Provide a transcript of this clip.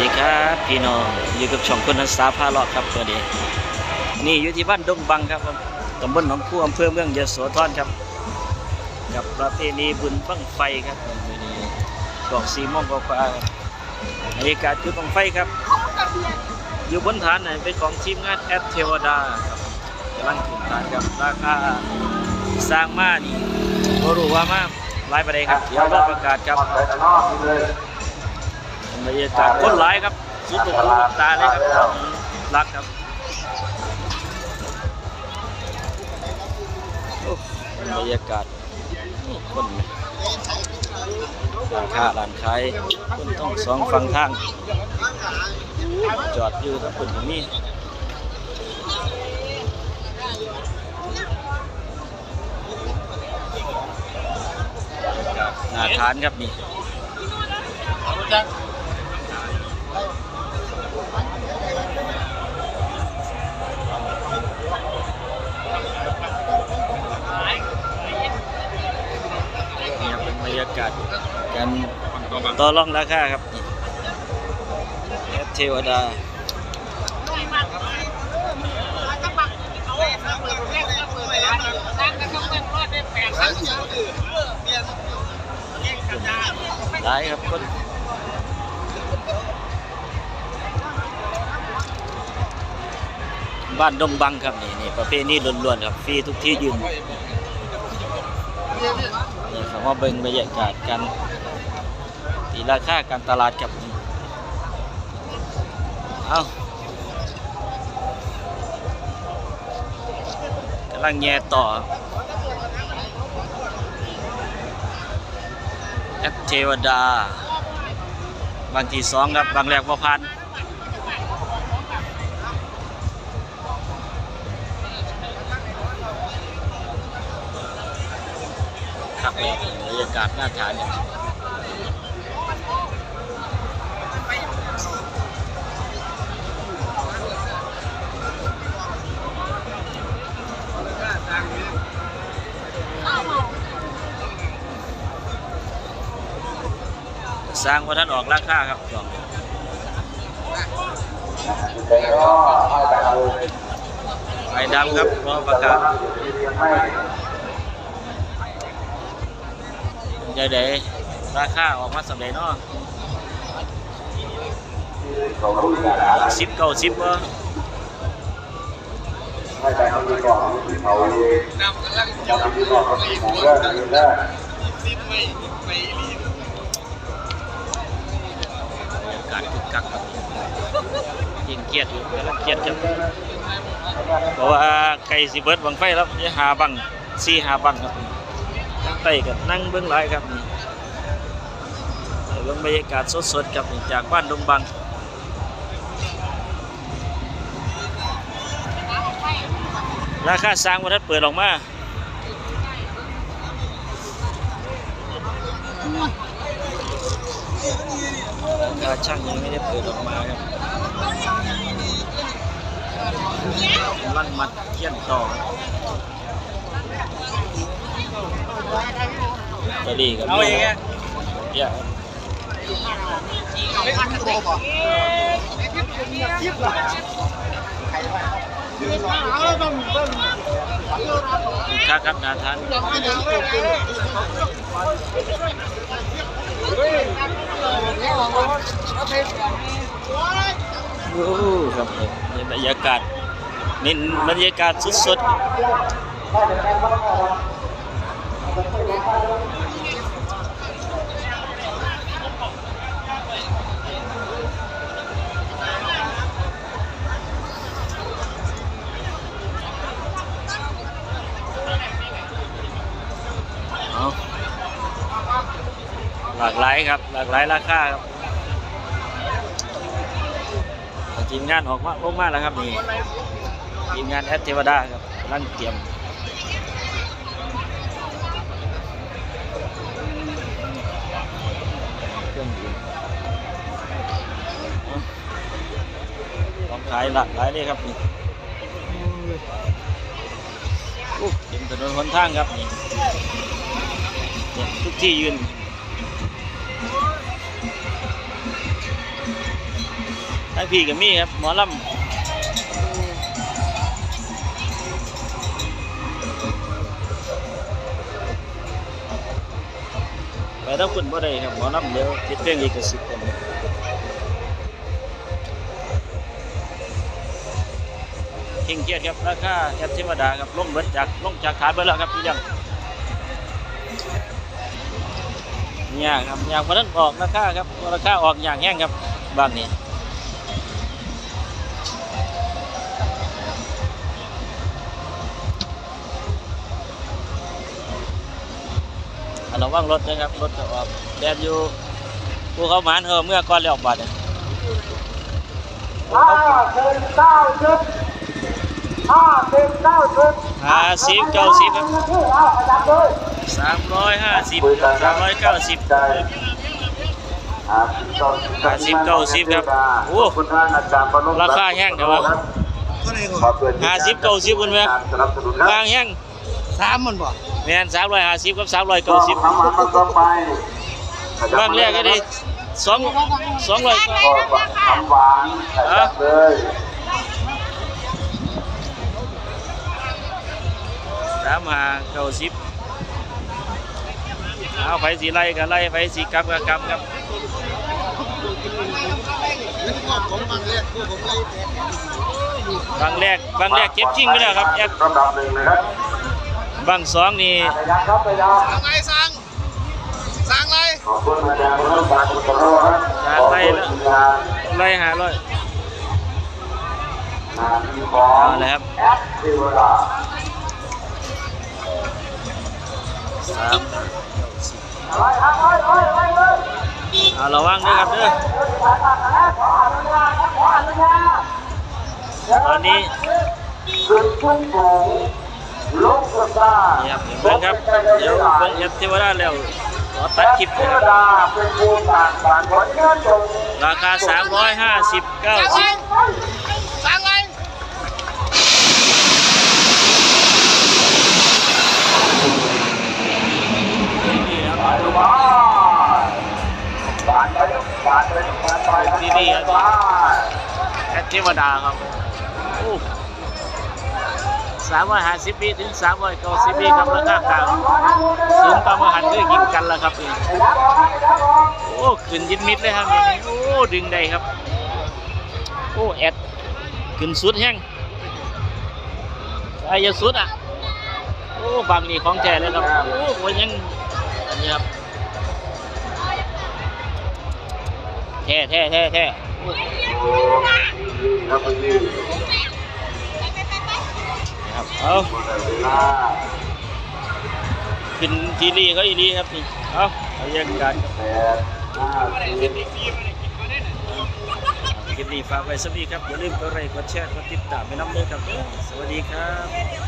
ดีครับพี่น้องอยู่กับช่องคนนักสาพาเลาะครับตัวนี้นี่อยู่ที่บ้านดงบังครับผมตำบลหนองคู่อำเภอเมืองยโสธรครับ กับประเพณีบุญบั้งไฟครับผมมื้อนี้ช่วงสี่โมงกว่าบรรยากาศจุดบั้งไฟครับ อยู่บนฐานน่ะเป็นของทีมงานแอดเทวดาครับกำลังถึงฐานครับราคาสร้างมานี่รู้ว่ามาหลายประเด็นครับเดี๋ยวรอประกาศครับ บรรยากาศคนหลายครับสุดตกลูกตาเลยครับรักครับบรรยากาศคนร้านค้าร้านขายคนต้องสองฝั่งทาง จอดอยู่ทั้งคนตรงนี้หน้าทานครับนี่ ต่อรองราคาครับแอปเทวดาหลายครับคนบ้านดงบังครับนี่นี่ประเภทนี้ล้วนๆครับฟรีทุกที่ยืนนี่คำว่าเบิ่งบรรยากาศกัน ตีราคาการตลาดครับเอากำลังแย่ต่อแอปเทวดา บางที่สองครับ บางแรกว่าพันครับบรรยากาศน่าทานเนี่ย สร้างว่าท่านออกราคาครับช่วงนี้ไฟดำครับรอประกาศเดี๋ยวเดี๋ยวราคาออกมาสำเร็จเนาะสิบเก้าสิบวะบร กักครับยิงเครียดอยู่กำลังเครียดครับเพราะว่าไก่สิเบิร์ดบังไฟแล้วจะหาบังซีหาบังครับทั้งไต่กับนั่งเบื้องหลายครับนี่เบื้องบรรยากาศสดๆครับจากบ้านดงบังราคาสร้างวันทัดเปิดออกมา ช่างยังไม่ได้เปิดออกมาครับกำลังมัดเขียนต่อตะลีกับเอาอย่างเงี้ยเยอะครับครับนาทาน โอ้ครับนี่บรรยากาศนี่บรรยากาศสุดๆ หลากหลายครับ หลากหลายราคาครับทีมงานออกมาออกมาแล้วครับนี่ทีมงานแอดเทวดาครับกำลังเตรียมเครื่องดื่มเอาของขายหลากหลายเลยครับนี่เต็มถนนหนทางครับนี่ทุกที่ยืน ทั้งพี่กับมี่ครับหมอลำไปต้องคุณบ่ได้ครับหมอลำเดี๋ยวติดเพลงอีกสิบคนคิงเกียรติครับราคาแคปเทวดาครับลงเบิดจากลงจากฐานเบิดแล้วครับพี่ยังเนี่ยครับอย่างวันนั้นออกราคาครับราคาออกอย่างแห้งครับบางนี่ ระวังรถนะครับรถจะออกแดดอยู่ภูเขาหมานเออเมื่อก่อนแล้วบาดเนี่ยห้าสิบเก้าชุดห้าสิบเก้าชุดห้าสิบเก้าสิบครับที่เอาประจำเลยสามร้อยห้าสิบสามร้อยเก้าสิบห้าสิบเก้าสิบห้าสิบเก้าสิบครับโอ้คุณท่านอาจารย์ปนมราคาแห้งเดี๋ยววะห้าสิบเก้าสิบคุณแม่สนับสนุนครับบางแห้ง สามมันบ่แมนสามร้อยห้าสิบกับสามร้อยเก้าสิบทำมันต่อไปบางแรกก็ได้สองสองร้อยก็ทำหวานจัดเลยสามห้าเก้าสิบเอาไฟสีไล่กันไล่ไฟสีกลับกับกลับครับนี่ก็ผมบางแรกพวกผมเลยบางแรกบางแรกเก็บจริงไปแล้วครับแอด ลำดับหนึ่งนะครับ บางสองนี่ไปยังครับไปยังสั่งไงสั่งสั่งเลยขอบคุณอาจารย์ปนมฝากคุณตโรครับขอบคุณทีมงานไล่หาร้อยงานที่ของเอาเลยครับแอปเทวดาสามเลยเอาระวังด้วยครับเด้อตอนนี้ นทุ่งโป่งลงกระตานี่ครับเบิ่งครับเดี๋ยวเบิ่งแอปเทวดาแล้วขอตัดคลิปเทนะวครับดาเป็นผู้ผ่านผ่านผลงานจงราคา 350สั่งเลย90สั่งเลยนี่ครับบ้าผ่านไปผ่านไปผ่านไปดีๆครับบ้าแอปเทวดาครับโอ้ 350ปีถึง390ปีครับราคากลางสูงประมาหันด้วยยิงกันแล้วครับนี่โอ้ขึ้นยิดมิดเลยครับนี่โอ้ดึงได้ครับ โอ้แอดขึ้นสุดแห้งไอ้ยาสุดอะโอ้บางนี่ของแท้เลยครับโอ้วันยังอันนี้ครับแท้แท้แท้แท้ เอาเวลาขึ้นทีรีเขาอีรีครับนี่เอาเอาแยกกันแปดห้าสิบคลิปนี้ฝากไว้สักนีครับอย่าลืมกดไลค์กดแชร์กดติดตามไปน้ำเด้อครับสวัสดีครับ